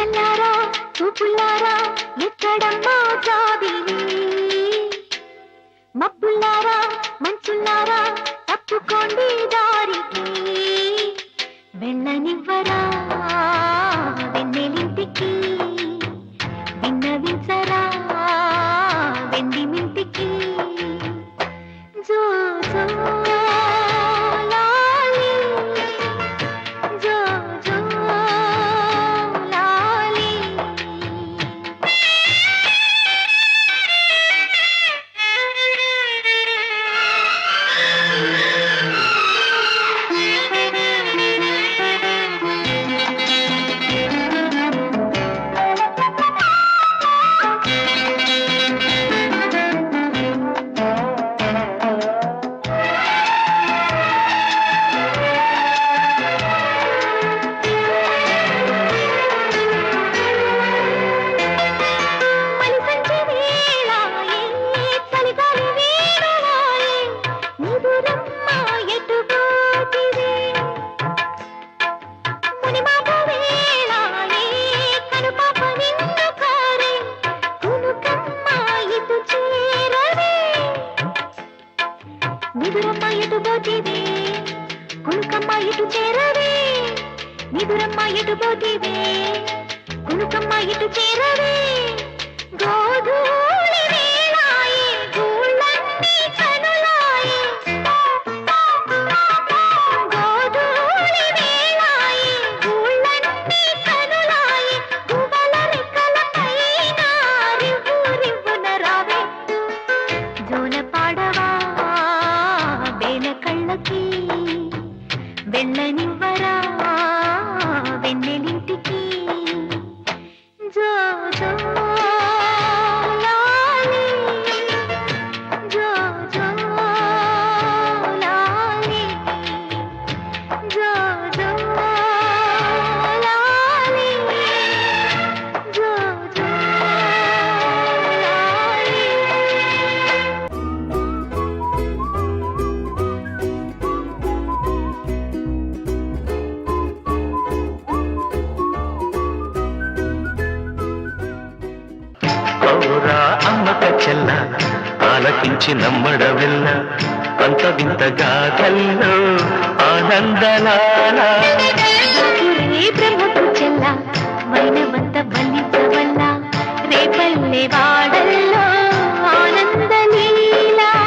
కల్లారా చూపుల్లారా ఎక్కడమ్మా జాబిలి మబ్బుల్లారా మంచుల్లారా తప్పుకోండి దారికి. వెళ్ళనివ్వరా వెన్నెలింటికి. విన్నవించరా వెండిమింటికి. జో జో. నిదురమ్మ ఎటు పోతివే? కునుకమ్మ ఇటు చేరవే? నిదురమ్మ ఎటు పోతివే? కునుకమ్మ ఇటు చేరవే? వెళ్ళనివ్వరా వెన్నెలింటికి. జో జో. కౌరా అమ్మక చెల్ల ఆలకించి నమ్మడ వెళ్ళ అంత వింత గాథల్లో ఆనందలాల ఒరే బ్రహ్మకు చెల్ల వైనవంత బలించవల్ల రేపల్లె